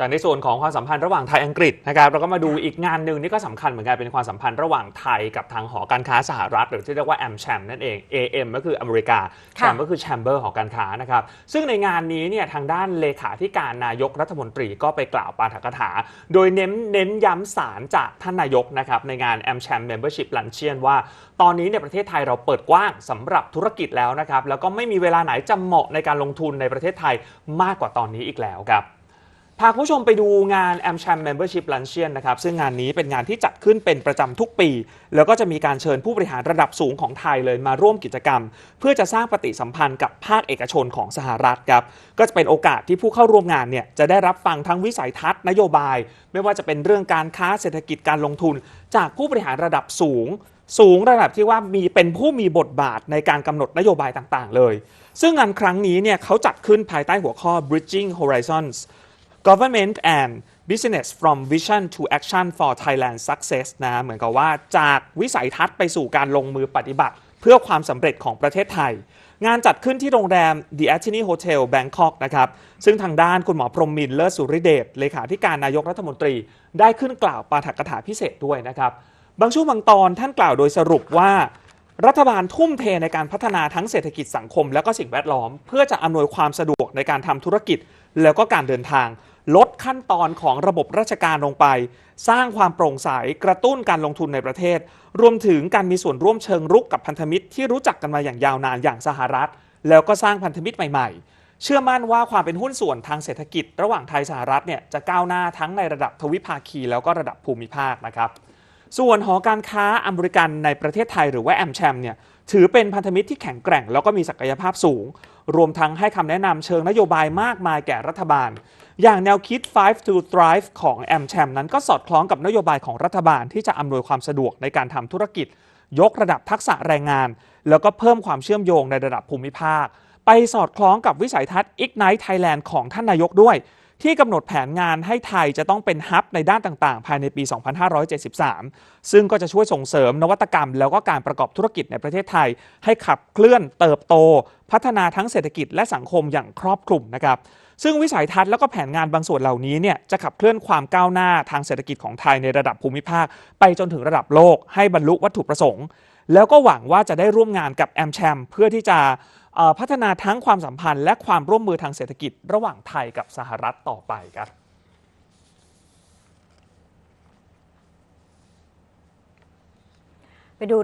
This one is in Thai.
จากในส่วนของความสัมพันธ์ระหว่างไทยอังกฤษนะครับเราก็มาดูอีกงานหนึ่งนี่ก็สำคัญเหมือนกันเป็นความสัมพันธ์ระหว่างไทยกับทางหอการค้าสหรัฐ หรือที่เรียกว่า AmCham นั่นเอง AM ก็คืออเมริกาค่ะ Cham ก็คือ Chamber หอการค้านะครับซึ่งในงานนี้เนี่ยทางด้านเลขาธิการนายกรัฐมนตรีก็ไปกล่าวปาฐกถา โดยเน้นเน้นย้ำสารจากท่านนายกนะครับในงาน AmCham Membership Luncheon ว่า ตอนนี้ในยประเทศไทยเราเปิดกว้างสำหรับธุรกิจแล้วนะครับแล้วก็ไม่มีเวลาไหนจะเหมาะในการลงทุนในประเทศไทยมากกว่าตอนนี้อีกแล้วครับ พาคุณผู้ชมไปดูงาน AmCham Membership Luncheon นะครับ ซึ่งงานนี้เป็นงานที่จัดขึ้นเป็นประจำทุกปี แล้วก็จะมีการเชิญผู้บริหารระดับสูงของไทยเลยมาร่วมกิจกรรม เพื่อจะสร้างปฏิสัมพันธ์กับภาคเอกชนของสหรัฐครับ ก็จะเป็นโอกาสที่ผู้เข้าร่วมงานเนี่ยจะได้รับฟังทั้งวิสัยทัศน์นโยบาย ไม่ว่าจะเป็นเรื่องการค้าเศรษฐกิจการลงทุน จากผู้บริหารระดับสูง สูงระดับที่ว่ามีเป็นผู้มีบทบาทในการกำหนดนโยบายต่างๆ เลย ซึ่งงานครั้งนี้เนี่ยเขาจัดขึ้นภายใต้หัวข้อ Bridging Horizons Government and Business from Vision to Action for Thailand Success นะเหมือนกับว่าจากวิสัยทัศน์ไปสู่การลงมือปฏิบัติ เพื่อความสำเร็จของประเทศไทย งานจัดขึ้นที่โรงแรม The a t i n i Hotel Bangkok นะครับ ซึ่งทางด้านคุณหมอพรหมมินทร์เลิศสุริเดชเลขาธิการนายกรัฐมนตรี ได้ขึ้นกล่าวปาฐกถาพิเศษด้วยนะครับ บางช่วงบางตอนท่านกล่าวโดยสรุปว่า รัฐบาลทุ่มเทในการพัฒนาทั้งเศรษฐกิจสังคม และก็สิ่งแวดล้อม เพื่อจะอำนวยความสะดวกในการทำธุรกิจ แล้วก็การเดินทาง ลดขั้นตอนของระบบราชการลงไป สร้างความโปร่งใสกระตุ้นการลงทุนในประเทศ รวมถึงการมีส่วนร่วมเชิงรุกกับพันธมิตรที่รู้จักกันมาอย่างยาวนานอย่างสหรัฐ แล้วก็สร้างพันธมิตรใหม่ ๆ เชื่อมั่นว่าความเป็นหุ้นส่วนทางเศรษฐกิจ ระหว่างไทยสหรัฐเนี่ยจะก้าวหน้าทั้งในระดับทวิภาคีแล้วก็ระดับภูมิภาคนะครับ ส่วนหอการค้าอเมริกันในประเทศไทยหรือว่าแอมแชมเนี่ยถือเป็นพันธมิตรที่แข็งแกร่ง แล้วก็มีศักยภาพสูง รวมทั้งให้คำแนะนำเชิงนโยบายมากมายแก่รัฐบาล อย่างแนวคิด5 to Thrive ของ a m c h a m นั้นก็สอดคล้องกับนโยบายของรัฐบาลที่จะอำนวยความสะดวกในการทำธุรกิจ ยกระดับทักษะแรงงาน แล้วก็เพิ่มความเชื่อมโยงในระดับภูมิภาค ไปสอดคล้องกับวิสัยทัศน์ Ignite Thailand ของท่านนายกด้วย ที่กำหนดแผนงานให้ไทยจะต้องเป็นฮับในด้านต่างๆ ภายในปี 2573 ซึ่งก็จะช่วยส่งเสริมนวัตกรรม แล้วก็การประกอบธุรกิจในประเทศไทย ให้ขับเคลื่อนเติบโต พัฒนาทั้งเศรษฐกิจและสังคมอย่างครอบคลุมนะครับซึ่งวิสัยทัศน์แล้วก็แผนงานบางส่วนเหล่านี้เนี่ยจะขับเคลื่อนความก้าวหน้าทางเศรษฐกิจของไทยในระดับภูมิภาค ไปจนถึงระดับโลกให้บรรลุวัตถุประสงค์ แล้วก็หวังว่าจะได้ร่วมงานกับแอมแชมเพื่อที่จะ พัฒนาทั้งความสัมพันธ์และความร่วมมือทางเศรษฐกิจระหว่างไทยกับสหรัฐต่อไปครับไปดู